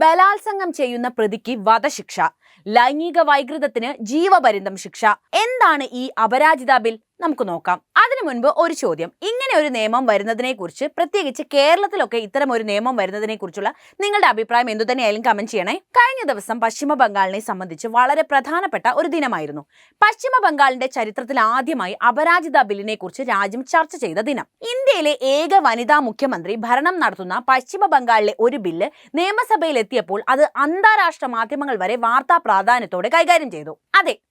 ബലാത്സംഗം ചെയ്യുന്ന പ്രതിക്ക് വധശിക്ഷ. ലൈംഗിക വൈകൃതത്തിന് ജീവപര്യന്തം ശിക്ഷ. എന്താണ് ഈ അപരാജിത ബിൽ? നമുക്ക് നോക്കാം. അതിനു മുൻപ് ഒരു ചോദ്യം. ഇങ്ങനെ ഒരു നിയമം വരുന്നതിനെ കുറിച്ച് പ്രത്യേകിച്ച് കേരളത്തിലൊക്കെ ഇത്തരം ഒരു നിയമം വരുന്നതിനെ കുറിച്ചുള്ള നിങ്ങളുടെ അഭിപ്രായം എന്തു തന്നെയായാലും കമന്റ് ചെയ്യണേ. കഴിഞ്ഞ ദിവസം പശ്ചിമ ബംഗാളിനെ സംബന്ധിച്ച് വളരെ പ്രധാനപ്പെട്ട ഒരു ദിനമായിരുന്നു. പശ്ചിമ ബംഗാളിന്റെ ചരിത്രത്തിൽ ആദ്യമായി അപരാജിത ബില്ലിനെ കുറിച്ച് രാജ്യം ചർച്ച ചെയ്ത ദിനം. ഇന്ത്യയിലെ ഏക വനിതാ മുഖ്യമന്ത്രി ഭരണം നടത്തുന്ന പശ്ചിമ ബംഗാളിലെ ഒരു ബില്ല് നിയമസഭയിൽ എത്തിയപ്പോൾ അത് അന്താരാഷ്ട്ര മാധ്യമങ്ങൾ വരെ വാർത്താ പ്രാധാന്യത്തോടെ കൈകാര്യം ചെയ്തു.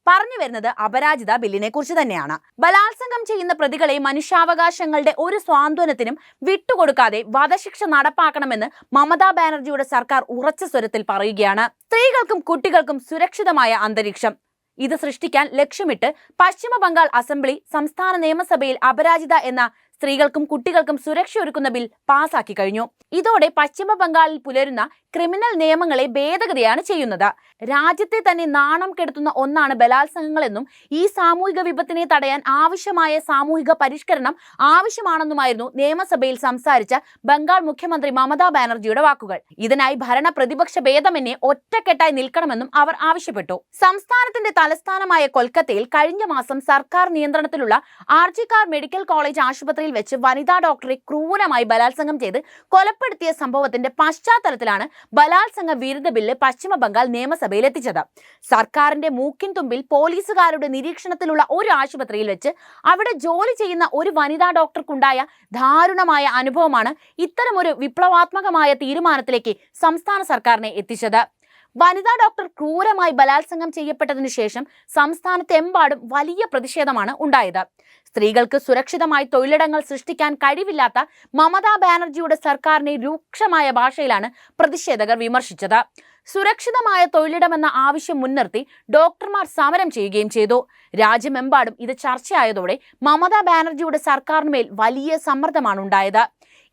പറഞ്ഞു വരുന്നത് അപരാജിത ബില്ലിനെ കുറിച്ച് തന്നെയാണ്. ബലാത്സംഗം ചെയ്യുന്ന പ്രതികളെ മനുഷ്യാവകാശങ്ങളുടെ ഒരു സ്വാന്തനത്തിനും വിട്ടുകൊടുക്കാതെ വധശിക്ഷ നടപ്പാക്കണമെന്ന് മമതാ ബാനർജിയുടെ സർക്കാർ ഉറച്ച സ്വരത്തിൽ പറയുകയാണ്. സ്ത്രീകൾക്കും കുട്ടികൾക്കും സുരക്ഷിതമായ അന്തരീക്ഷം. ഇത് സൃഷ്ടിക്കാൻ ലക്ഷ്യമിട്ട് പശ്ചിമ ബംഗാൾ അസംബ്ലി സംസ്ഥാന നിയമസഭയിൽ അപരാജിത എന്ന സ്ത്രീകൾക്കും കുട്ടികൾക്കും സുരക്ഷ ഒരുക്കുന്ന ബിൽ പാസാക്കി കഴിഞ്ഞു. ഇതോടെ പശ്ചിമ ബംഗാളിൽ പുലരുന്ന ക്രിമിനൽ നിയമങ്ങളെ ഭേദഗതിയാണ് ചെയ്യുന്നത്. രാജ്യത്തെ തന്നെ നാണം കെടുത്തുന്ന ഒന്നാണ് ബലാത്സംഗങ്ങളെന്നും ഈ സാമൂഹിക വിപത്തിനെ തടയാൻ ആവശ്യമായ സാമൂഹിക പരിഷ്കരണം ആവശ്യമാണെന്നുമായിരുന്നു നിയമസഭയിൽ സംസാരിച്ച ബംഗാൾ മുഖ്യമന്ത്രി മമതാ ബാനർജിയുടെ വാക്കുകൾ. ഇതിനായി ഭരണ പ്രതിപക്ഷ ഭേദമെന്നെ ഒറ്റക്കെട്ടായി നിൽക്കണമെന്നും അവർ ആവശ്യപ്പെട്ടു. സംസ്ഥാനത്തിന്റെ തലസ്ഥാനമായ കൊൽക്കത്തയിൽ കഴിഞ്ഞ മാസം സർക്കാർ നിയന്ത്രണത്തിലുള്ള ആർജിക്കാർ മെഡിക്കൽ കോളേജ് ആശുപത്രിയിൽ വെച്ച് വനിതാ ഡോക്ടറെ ക്രൂരമായി ബലാത്സംഗം ചെയ്ത് കൊലപ്പെടുത്തിയ സംഭവത്തിന്റെ പശ്ചാത്തലത്തിലാണ് ബലാത്സംഗ വിരുദ്ധ ബില്ല് പശ്ചിമ ബംഗാൾ നിയമസഭയിൽ എത്തിച്ചത്. സർക്കാരിന്റെ മൂക്കിൻ തുമ്പിൽ പോലീസുകാരുടെ നിരീക്ഷണത്തിലുള്ള ഒരു ആശുപത്രിയിൽ വെച്ച് അവിടെ ജോലി ചെയ്യുന്ന ഒരു വനിതാ ഡോക്ടർക്കുണ്ടായ ദാരുണമായ അനുഭവമാണ് ഇത്തരമൊരു വിപ്ലവാത്മകമായ തീരുമാനത്തിലേക്ക് സംസ്ഥാന സർക്കാരിനെ എത്തിച്ചത്. വനിതാ ഡോക്ടർ ക്രൂരമായി ബലാത്സംഗം ചെയ്യപ്പെട്ടതിനു ശേഷം സംസ്ഥാനത്തെമ്പാടും വലിയ പ്രതിഷേധമാണ് ഉണ്ടായത്. സ്ത്രീകൾക്ക് സുരക്ഷിതമായി തൊഴിലിടങ്ങൾ സൃഷ്ടിക്കാൻ കഴിവില്ലാത്ത മമതാ ബാനർജിയുടെ സർക്കാരിനെ രൂക്ഷമായ ഭാഷയിലാണ് പ്രതിഷേധകർ വിമർശിച്ചത്. സുരക്ഷിതമായ തൊഴിലിടമെന്ന ആവശ്യം മുൻനിർത്തി ഡോക്ടർമാർ സമരം ചെയ്യുകയും ചെയ്തു. രാജ്യമെമ്പാടും ഇത് ചർച്ചയായതോടെ മമതാ ബാനർജിയുടെ സർക്കാരിനുമേൽ വലിയ സമ്മർദ്ദമാണ് ഉണ്ടായത്.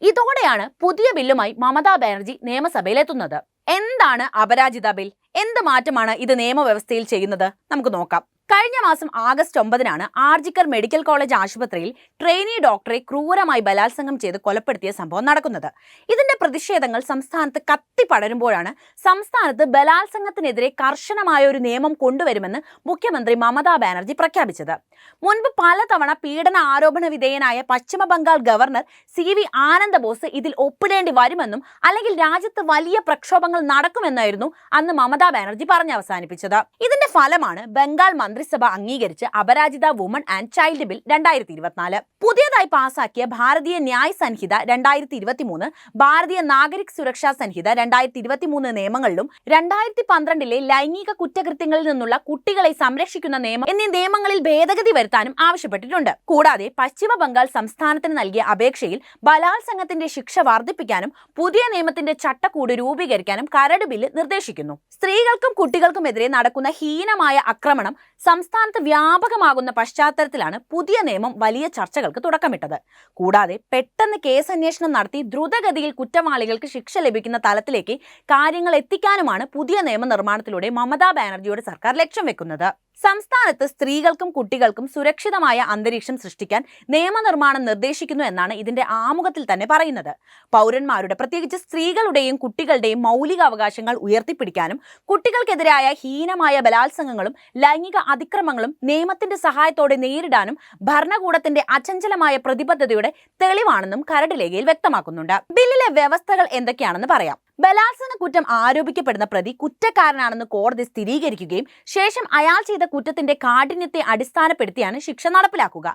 ഇതോടെയാണ് പുതിയ ബില്ലുമായി മമതാ ബാനർജി നിയമസഭയിൽ എത്തുന്നത് എന്താണ് അപരാജിത ബിൽ? എന്ത് മാറ്റമാണ് ഇത് നിയമവ്യവസ്ഥയിൽ ചെയ്യുന്നത്? നമുക്ക് നോക്കാം. കഴിഞ്ഞ മാസം ആഗസ്റ്റ് ഒമ്പതിനാണ് ആർജിക്കർ മെഡിക്കൽ കോളേജ് ആശുപത്രിയിൽ ട്രെയിനി ഡോക്ടറെ ക്രൂരമായി ബലാത്സംഗം ചെയ്ത് കൊലപ്പെടുത്തിയ സംഭവം നടക്കുന്നത്. ഇതിന്റെ പ്രതിഷേധങ്ങൾ സംസ്ഥാനത്ത് കത്തി പടരുമ്പോഴാണ് സംസ്ഥാനത്ത് ബലാത്സംഗത്തിനെതിരെ കർശനമായ ഒരു നിയമം കൊണ്ടുവരുമെന്ന് മുഖ്യമന്ത്രി മമതാ ബാനർജി പ്രഖ്യാപിച്ചത്. മുൻപ് പലതവണ പീഡന ആരോപണ വിധേയനായ പശ്ചിമ Bengal governor C V Ananda Bose ഇതിൽ ഒപ്പിടേണ്ടി വരുമെന്നും അല്ലെങ്കിൽ രാജ്യത്ത് വലിയ പ്രക്ഷോഭങ്ങൾ നടക്കുമെന്നായിരുന്നു അന്ന് മമതാ ബാനർജി പറഞ്ഞ് അവസാനിപ്പിച്ചത് ഇതിന്റെ ഫലമാണ് ബംഗാൾ മന്ത്രിസഭ അംഗീകരിച്ച് Aparajita woman and child bill രണ്ടായിരത്തി ഇരുപത്തിനാല് പുതിയതായി പാസാക്കിയ ഭാരതീയ ന്യായ സംഹിത രണ്ടായിരത്തി ഇരുപത്തി മൂന്ന് ഭാരതീയ നാഗരിക് സുരക്ഷാ സംഹിത രണ്ടായിരത്തി ഇരുപത്തി മൂന്ന് നിയമങ്ങളിലും രണ്ടായിരത്തി പന്ത്രണ്ടിലെ ലൈംഗിക കുറ്റകൃത്യങ്ങളിൽ നിന്നുള്ള കുട്ടികളെ സംരക്ഷിക്കുന്ന നിയമം എന്നീ നിയമങ്ങളിൽ ഭേദഗതി വരുത്താനും ആവശ്യപ്പെട്ടിട്ടുണ്ട്. കൂടാതെ പശ്ചിമ ബംഗാൾ സംസ്ഥാനത്തിന് നൽകിയ അപേക്ഷയിൽ ബലാത്സംഗത്തിന്റെ ശിക്ഷ വർദ്ധിപ്പിക്കാനും പുതിയ നിയമത്തിന്റെ ചട്ടക്കൂട് രൂപീകരിക്കാനും കരട് ബില്ല് നിർദ്ദേശിക്കുന്നു. സ്ത്രീകൾക്കും കുട്ടികൾക്കുമെതിരെ നടക്കുന്ന ഹീനമായ ആക്രമണം സംസ്ഥാനത്ത് വ്യാപകമാകുന്ന പശ്ചാത്തലത്തിലാണ് പുതിയ നിയമം വലിയ ചർച്ചകൾക്ക് തുടക്കമിട്ടത്. കൂടാതെ പെട്ടെന്ന് കേസ് അന്വേഷണം നടത്തി ദ്രുതഗതിയിൽ കുറ്റവാളികൾക്ക് ശിക്ഷ ലഭിക്കുന്ന തലത്തിലേക്ക് കാര്യങ്ങൾ എത്തിക്കാനുമാണ് പുതിയ നിയമനിർമ്മാണത്തിലൂടെ മമതാ ബാനർജിയുടെ സർക്കാർ ലക്ഷ്യം വെക്കുന്നത്. സംസ്ഥാനത്ത് സ്ത്രീകൾക്കും കുട്ടികൾക്കും സുരക്ഷിതമായ അന്തരീക്ഷം സൃഷ്ടിക്കാൻ നിയമനിർമ്മാണം നിർദ്ദേശിക്കുന്നു എന്നാണ് ഇതിന്റെ ആമുഖത്തിൽ തന്നെ പറയുന്നത്. പൗരന്മാരുടെ പ്രത്യേകിച്ച് സ്ത്രീകളുടെയും കുട്ടികളുടെയും മൗലിക അവകാശങ്ങൾ ഉയർത്തിപ്പിടിക്കാനും കുട്ടികൾക്കെതിരായ ഹീനമായ ബലാത്സംഗങ്ങളും ലൈംഗിക അതിക്രമങ്ങളും നിയമത്തിന്റെ സഹായത്തോടെ നേരിടാനും ഭരണകൂടത്തിന്റെ അചഞ്ചലമായ പ്രതിബദ്ധതയുടെ തെളിവാണെന്നും കരട് വ്യക്തമാക്കുന്നുണ്ട്. ബില്ലിലെ വ്യവസ്ഥകൾ എന്തൊക്കെയാണെന്ന് പറയാം. ബലാത്സംഗ കുറ്റം ആരോപിക്കപ്പെടുന്ന പ്രതി കുറ്റക്കാരനാണെന്ന് കോടതി സ്ഥിരീകരിക്കുകയും ശേഷം അയാൾ ചെയ്ത കുറ്റത്തിന്റെ കാഠിന്യത്തെ അടിസ്ഥാനപ്പെടുത്തിയാണ് ശിക്ഷ നടപ്പിലാക്കുക.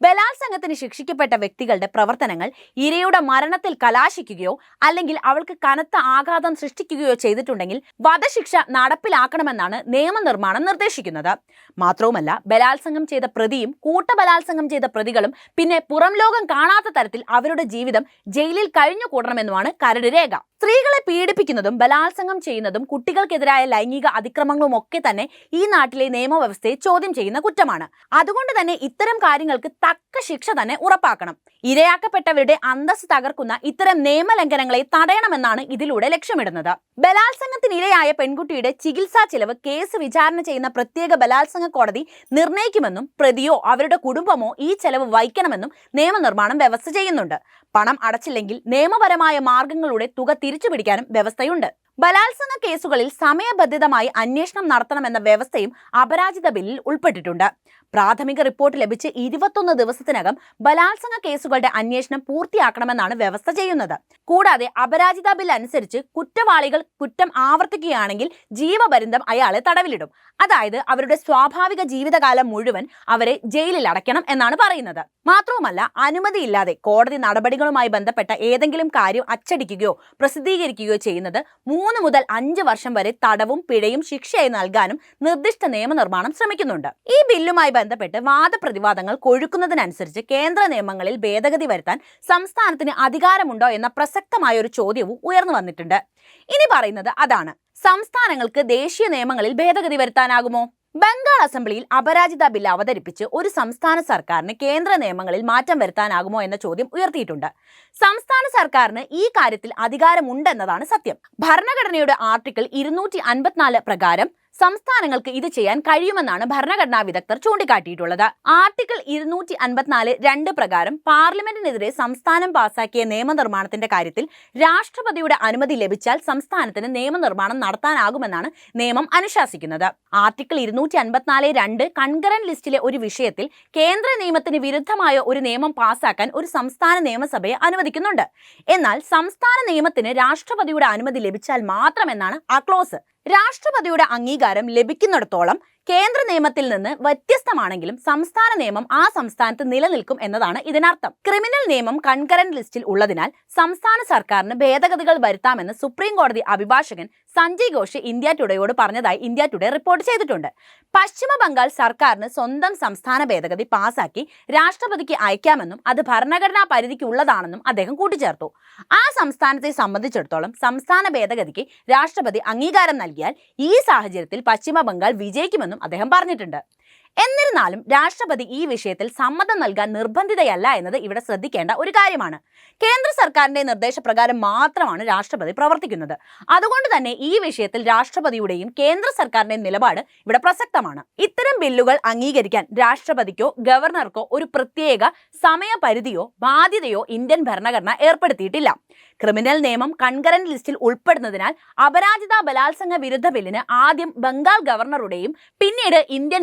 ബലാത്സംഗത്തിന് ശിക്ഷിക്കപ്പെട്ട വ്യക്തികളുടെ പ്രവർത്തനങ്ങൾ ഇരയുടെ മരണത്തിൽ കലാശിക്കുകയോ അല്ലെങ്കിൽ അവൾക്ക് കനത്ത ആഘാതം സൃഷ്ടിക്കുകയോ ചെയ്തിട്ടുണ്ടെങ്കിൽ വധശിക്ഷ നടപ്പിലാക്കണമെന്നാണ് നിയമനിർമ്മാണം നിർദ്ദേശിക്കുന്നത്. മാത്രവുമല്ല ബലാത്സംഗം ചെയ്ത പ്രതിയും കൂട്ടബലാത്സംഗം ചെയ്ത പ്രതികളും പിന്നെ പുറം ലോകം കാണാത്ത തരത്തിൽ അവരുടെ ജീവിതം ജയിലിൽ കഴിഞ്ഞുകൂടണമെന്നുമാണ് കരട് രേഖ. സ്ത്രീകളെ പീഡിപ്പിക്കുന്നതും ബലാത്സംഗം ചെയ്യുന്നതും കുട്ടികൾക്കെതിരായ ലൈംഗിക അതിക്രമങ്ങളും ഒക്കെ തന്നെ ഈ നാട്ടിലെ നിയമവ്യവസ്ഥയെ ചോദ്യം ചെയ്യുന്ന കുറ്റമാണ്. അതുകൊണ്ട് തന്നെ ഇത്തരം കാര്യങ്ങൾക്ക് തക്ക ശിക്ഷ തന്നെ ഉറപ്പാക്കണം. ഇരയാക്കപ്പെട്ടവരുടെ അന്തസ് തകർക്കുന്ന ഇത്തരം നിയമലംഘനങ്ങളെ തടയണമെന്നാണ് ഇതിലൂടെ ലക്ഷ്യമിടുന്നത്. ബലാത്സംഗത്തിന് ഇരയായ പെൺകുട്ടിയുടെ ചികിത്സാ ചെലവ് കേസ് വിചാരണ ചെയ്യുന്ന പ്രത്യേക ബലാത്സംഗ കോടതി നിർണയിക്കുമെന്നും പ്രതിയോ അവരുടെ കുടുംബമോ ഈ ചെലവ് വഹിക്കണമെന്നും നിയമനിർമ്മാണം വ്യവസ്ഥ ചെയ്യുന്നുണ്ട്. പണം അടച്ചില്ലെങ്കിൽ നിയമപരമായ മാർഗങ്ങളിലൂടെ തുക തിരിച്ചു പിടിക്കാൻ വ്യവസ്ഥയുണ്ട്. ബലാത്സംഗ കേസുകളിൽ സമയബന്ധിതമായി അന്വേഷണം നടത്തണമെന്ന വ്യവസ്ഥയും അപരാജിത ബില്ലിൽ ഉൾപ്പെട്ടിട്ടുണ്ട്. പ്രാഥമിക റിപ്പോർട്ട് ലഭിച്ച് ഇരുപത്തൊന്ന് ദിവസത്തിനകം ബലാത്സംഗ കേസുകളുടെ അന്വേഷണം പൂർത്തിയാക്കണമെന്നാണ് വ്യവസ്ഥ ചെയ്യുന്നത്. കൂടാതെ അപരാജിത ബിൽ അനുസരിച്ച് കുറ്റവാളികൾ കുറ്റം ആവർത്തിക്കുകയാണെങ്കിൽ ജീവപര്യന്തം അയാളെ തടവിലിടും. അതായത് അവരുടെ സ്വാഭാവിക ജീവിതകാലം മുഴുവൻ അവരെ ജയിലിൽ അടയ്ക്കണം എന്നാണ് പറയുന്നത്. മാത്രവുമല്ല അനുമതിയില്ലാതെ കോടതി നടപടികളുമായി ബന്ധപ്പെട്ട ഏതെങ്കിലും കാര്യം അച്ചടിക്കുകയോ പ്രസിദ്ധീകരിക്കുകയോ ചെയ്യുന്നത് മൂന്ന് മുതൽ അഞ്ച് വർഷം വരെ തടവും പിഴയും ശിക്ഷയായി നൽകാനും നിർദ്ദിഷ്ട നിയമനിർമ്മാണം ശ്രമിക്കുന്നുണ്ട്. ഈ ബില്ലുമായി ബന്ധപ്പെട്ട് വാദപ്രതിവാദങ്ങൾ കൊഴുക്കുന്നതിനനുസരിച്ച് കേന്ദ്ര നിയമങ്ങളിൽ ഭേദഗതി വരുത്താൻ സംസ്ഥാനത്തിന് അധികാരമുണ്ടോ എന്ന പ്രസക്തമായ ഒരു ചോദ്യവും ഉയർന്നു വന്നിട്ടുണ്ട്. ഇനി പറയുന്നത് അതാണ്. സംസ്ഥാനങ്ങൾക്ക് ദേശീയ നിയമങ്ങളിൽ ഭേദഗതി വരുത്താനാകുമോ? ബംഗാൾ അസംബ്ലിയിൽ അപരാജിത ബിൽ അവതരിപ്പിച്ച് ഒരു സംസ്ഥാന സർക്കാരിന് കേന്ദ്ര നിയമങ്ങളിൽ മാറ്റം വരുത്താനാകുമോ എന്ന ചോദ്യം ഉയർത്തിയിട്ടുണ്ട്. സംസ്ഥാന സർക്കാരിന് ഈ കാര്യത്തിൽ അധികാരമുണ്ടെന്നതാണ് സത്യം. ഭരണഘടനയുടെ ആർട്ടിക്കിൾ ഇരുന്നൂറ്റി അൻപത്തിനാല് പ്രകാരം സംസ്ഥാനങ്ങൾക്ക് ഇത് ചെയ്യാൻ കഴിയുമെന്നാണ് ഭരണഘടനാ വിദഗ്ധർ ചൂണ്ടിക്കാട്ടിയിട്ടുള്ളത്. ആർട്ടിക്കിൾ ഇരുന്നൂറ്റി അൻപത്തിനാല് രണ്ട് പ്രകാരം പാർലമെന്റിനെതിരെ സംസ്ഥാനം പാസാക്കിയ നിയമനിർമ്മാണത്തിന്റെ കാര്യത്തിൽ രാഷ്ട്രപതിയുടെ അനുമതി ലഭിച്ചാൽ സംസ്ഥാനത്തിന് നിയമനിർമ്മാണം നടത്താനാകുമെന്നാണ് നിയമം അനുശാസിക്കുന്നത്. ആർട്ടിക്കിൾ ഇരുന്നൂറ്റി അൻപത്തിനാല് രണ്ട് കൺകറന്റ് ലിസ്റ്റിലെ ഒരു വിഷയത്തിൽ കേന്ദ്ര നിയമത്തിന് വിരുദ്ധമായ ഒരു നിയമം പാസാക്കാൻ ഒരു സംസ്ഥാന നിയമസഭയെ അനുവദിക്കുന്നുണ്ട്. എന്നാൽ സംസ്ഥാന നിയമത്തിന് രാഷ്ട്രപതിയുടെ അനുമതി ലഭിച്ചാൽ മാത്രമെന്നാണ് ആ ക്ലോസ്. രാഷ്ട്രപതിയുടെ അംഗീകാരം ലഭിക്കുന്നിടത്തോളം കേന്ദ്ര നിയമത്തിൽ നിന്ന് വ്യത്യസ്തമാണെങ്കിലും സംസ്ഥാന നിയമം ആ സംസ്ഥാനത്ത് നിലനിൽക്കും എന്നതാണ് ഇതിനർത്ഥം. ക്രിമിനൽ നിയമം കൺകറന്റ് ലിസ്റ്റിൽ ഉള്ളതിനാൽ സംസ്ഥാന സർക്കാരിന് ഭേദഗതികൾ വരുത്താമെന്ന് സുപ്രീം കോടതി അഭിഭാഷകൻ സഞ്ജയ് ഘോഷ് ഇന്ത്യ ടുഡേയോട് പറഞ്ഞതായി ഇന്ത്യ ടുഡേ റിപ്പോർട്ട് ചെയ്തിട്ടുണ്ട്. പശ്ചിമ ബംഗാൾ സർക്കാരിന് സ്വന്തം സംസ്ഥാന ഭേദഗതി പാസാക്കി രാഷ്ട്രപതിക്ക് അയക്കാമെന്നും അത് ഭരണഘടനാ പരിധിക്കുള്ളതാണെന്നും അദ്ദേഹം കൂട്ടിച്ചേർത്തു. ആ സംസ്ഥാനത്തെ സംബന്ധിച്ചിടത്തോളം സംസ്ഥാന ഭേദഗതിക്ക് രാഷ്ട്രപതി അംഗീകാരം നൽകിയാൽ ഈ സാഹചര്യത്തിൽ പശ്ചിമ ബംഗാൾ വിജയിക്കുമെന്നും അദ്ദേഹം പറഞ്ഞിട്ടുണ്ട്. എന്നിരുന്നാലും രാഷ്ട്രപതി ഈ വിഷയത്തിൽ സമ്മതം നൽകാൻ നിർബന്ധിതയല്ല എന്നത് ഇവിടെ ശ്രദ്ധിക്കേണ്ട ഒരു കാര്യമാണ്. കേന്ദ്ര സർക്കാരിന്റെ നിർദ്ദേശപ്രകാരം മാത്രമാണ് രാഷ്ട്രപതി പ്രവർത്തിക്കുന്നത്. അതുകൊണ്ട് തന്നെ ഈ വിഷയത്തിൽ രാഷ്ട്രപതിയുടെയും കേന്ദ്ര സർക്കാരിന്റെയും നിലപാട് ഇവിടെ പ്രസക്തമാണ്. ഇത്തരം ബില്ലുകൾ അംഗീകരിക്കാൻ രാഷ്ട്രപതിക്കോ ഗവർണർക്കോ ഒരു പ്രത്യേക സമയപരിധിയോ ബാധ്യതയോ ഇന്ത്യൻ ഭരണഘടന ഏർപ്പെടുത്തിയിട്ടില്ല. ക്രിമിനൽ നിയമം കൺകറന്റ് ലിസ്റ്റിൽ ഉൾപ്പെടുന്നതിനാൽ അപരാജിത ബലാത്സംഗ വിരുദ്ധ ബില്ലിന് ആദ്യം ബംഗാൾ ഗവർണറുടെയും പിന്നീട് ഇന്ത്യൻ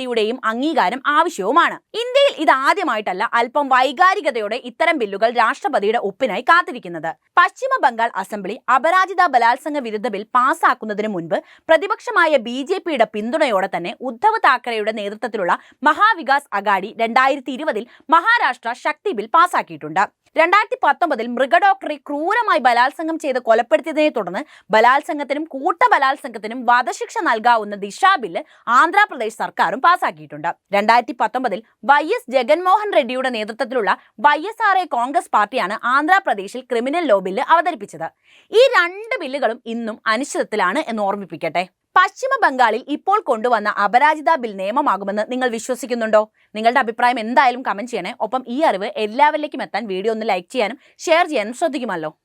രാഷ്ട്രപതിയുടെയും അംഗീകാരം ആവശ്യവുമാണ്. ഇന്ത്യയിൽ ഇതാദ്യമായിട്ടല്ല അല്പം വൈകാരികതയോടെ ഇത്തരം ബില്ലുകൾ രാഷ്ട്രപതിയുടെ ഒപ്പിനായി കാത്തിരിക്കുന്നത്. പശ്ചിമ ബംഗാൾ അസംബ്ലി അപരാജിത ബലാത്സംഗ വിരുദ്ധ ബിൽ പാസാക്കുന്നതിന് മുൻപ് പ്രതിപക്ഷമായ ബി ജെ പിയുടെ പിന്തുണയോടെ തന്നെ ഉദ്ധവ് താക്കറെയുടെ നേതൃത്വത്തിലുള്ള മഹാവികാസ് അഗാഡി രണ്ടായിരത്തി ഇരുപതിൽ മഹാരാഷ്ട്ര ശക്തി ബിൽ പാസാക്കിയിട്ടുണ്ട്. രണ്ടായിരത്തി പത്തൊമ്പതിൽ മൃഗഡോക്ടറെ ക്രൂരമായി ബലാത്സംഗം ചെയ്ത് കൊലപ്പെടുത്തിയതിനെ തുടർന്ന് ബലാത്സംഗത്തിനും കൂട്ട ബലാത്സംഗത്തിനും വധശിക്ഷ നൽകാവുന്ന ദിശാ ബില്ല് ആന്ധ്രാപ്രദേശ് സർക്കാരും പാസാക്കിയിട്ടുണ്ട്. രണ്ടായിരത്തി പത്തൊമ്പതിൽ വൈ എസ് ജഗൻമോഹൻ റെഡ്ഡിയുടെ നേതൃത്വത്തിലുള്ള Y S R A Congress പാർട്ടിയാണ് ആന്ധ്രാപ്രദേശിൽ ക്രിമിനൽ ലോ ബില്ല് അവതരിപ്പിച്ചത്. ഈ രണ്ട് ബില്ലുകളും ഇന്നും അനിശ്ചിതത്തിലാണ് എന്ന് ഓർമ്മിപ്പിക്കട്ടെ. പശ്ചിമ ബംഗാളിൽ ഇപ്പോൾ കൊണ്ടുവന്ന അപരാജിത ബിൽ നിയമമാകുമെന്ന് നിങ്ങൾ വിശ്വസിക്കുന്നുണ്ടോ? നിങ്ങളുടെ അഭിപ്രായം എന്തായാലും കമന്റ് ചെയ്യണേ. ഒപ്പം ഈ അറിവ് എല്ലാവരിലേക്കും എത്താൻ വീഡിയോ ഒന്ന് ലൈക്ക് ചെയ്യാനും ഷെയർ ചെയ്യാനും ശ്രദ്ധിക്കുമല്ലോ.